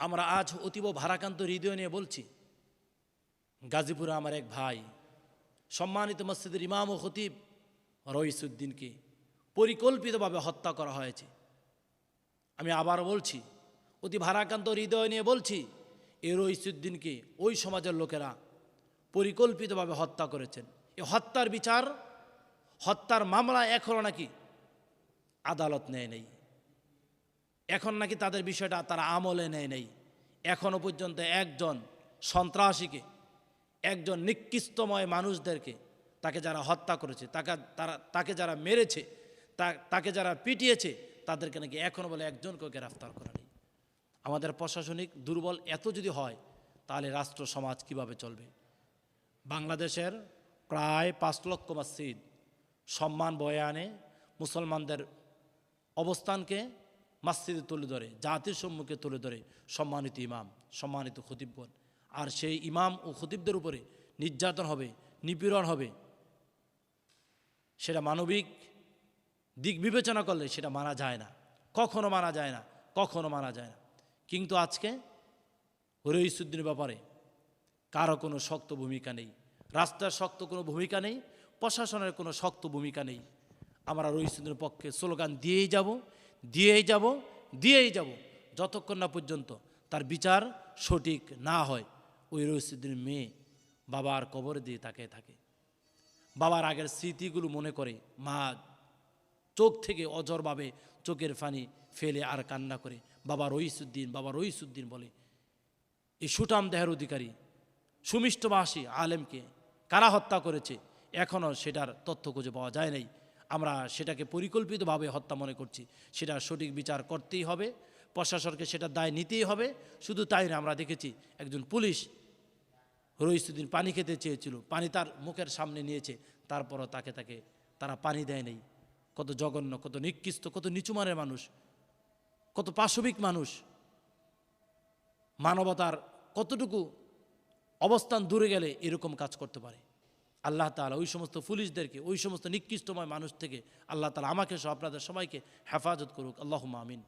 আমরা আজ অতীব ভারাকান্ত হৃদয় নিয়ে বলছি, গাজীপুরে আমার এক ভাই, সম্মানিত মসজিদের ইমাম ও খতিব রইসুদ্দিনকে পরিকল্পিতভাবে হত্যা করা হয়েছে। আমি আবার বলছি, অতি ভারাকান্ত হৃদয় নিয়ে বলছি এই রইসুদ্দিনকে ওই সমাজের লোকেরা পরিকল্পিতভাবে হত্যা করেছেন। এ হত্যার বিচার, হত্যার মামলা এখনও নাকি আদালত নেয় নেই। এখন নাকি তাদের বিষয়টা তারা আমলে নেয় নেই। এখনও পর্যন্ত একজন সন্ত্রাসীকে, একজন নিকৃষ্টময় মানুষদেরকে তাকে যারা হত্যা করেছে, তাকে তারা, তাকে যারা মেরেছে তাকে যারা পিটিয়েছে, তাদেরকে নাকি এখনও বলে একজনকেও গ্রেফতার করা নেই। আমাদের প্রশাসনিক দুর্বল এত যদি হয়, তাহলে রাষ্ট্র সমাজ কীভাবে চলবে? বাংলাদেশের প্রায় পাঁচ লক্ষ মসজিদ সম্মান বয়ে আনে। মুসলমানদের অবস্থানকে মসজিদে তুলে ধরে, জাতির সম্মুখে তুলে ধরে সম্মানিত ইমাম, সম্মানিত খতিবগণ। আর সেই ইমাম ও খতিবদের উপরে নির্যাতন হবে, নিপীড়ন হবে। সেটা মানবিক দিক বিবেচনা করলে সেটা মানা যায় না। কখনো মানা যায় না, কখনো মানা যায় না। কিন্তু আজকে রইসুদ্দিনের ব্যাপারে কারও কোনো শক্ত ভূমিকা নেই। রাস্তার শক্ত কোনো ভূমিকা নেই, প্রশাসনের কোনো শক্ত ভূমিকা নেই। আমরা রইসুদ্দিনের পক্ষে স্লোগান দিয়েই যাব। দিয়েই যাব দিয়েই যাব, যতক্ষণ না পর্যন্ত তার বিচার সঠিক না হয়। ওই রইসুদ্দিনের মেয়ে বাবার কবর দিয়ে তাকে থাকে। বাবার আগের স্মৃতিগুলো মনে করে, মা চোখ থেকে অজরভাবে চোখের ফানি ফেলে আর কান্না করে, বাবা রইসুদ্দিন বাবা রইসুদ্দিন বলে, এই সুটাম দেহের অধিকারী সুমিষ্টবাসী আলেমকে কারা হত্যা করেছে? এখনও সেটার তথ্য খুঁজে পাওয়া যায় নাই। আমরা সেটাকে পরিকল্পিতভাবে হত্যা মনে করছি। সেটা সঠিক বিচার করতেই হবে, প্রশাসনকে সেটা দায় নিতেই হবে। শুধু তাই না, আমরা দেখেছি একজন পুলিশ রইসুদ্দিন পানি খেতে চেয়েছিল, পানি তার মুখের সামনে নিয়েছে, তারপরও তাকে তাকে তারা পানি দেয় নাই। কত জঘন্য, কত নিকৃষ্ট, কত নিচুমানের মানুষ, কত পাশবিক মানুষ। মানবতার কতটুকু অবস্থান দূরে গেলে এরকম কাজ করতে পারে? আল্লাহ তালা ওই সমস্ত পুলিশদেরকে ওই সমস্ত নিকৃষ্টময় মানুষ থেকে আল্লাহ তালা আমাকে সহ আপনাদের সবাইকে হেফাজত করুক। আল্লাহ আমিন।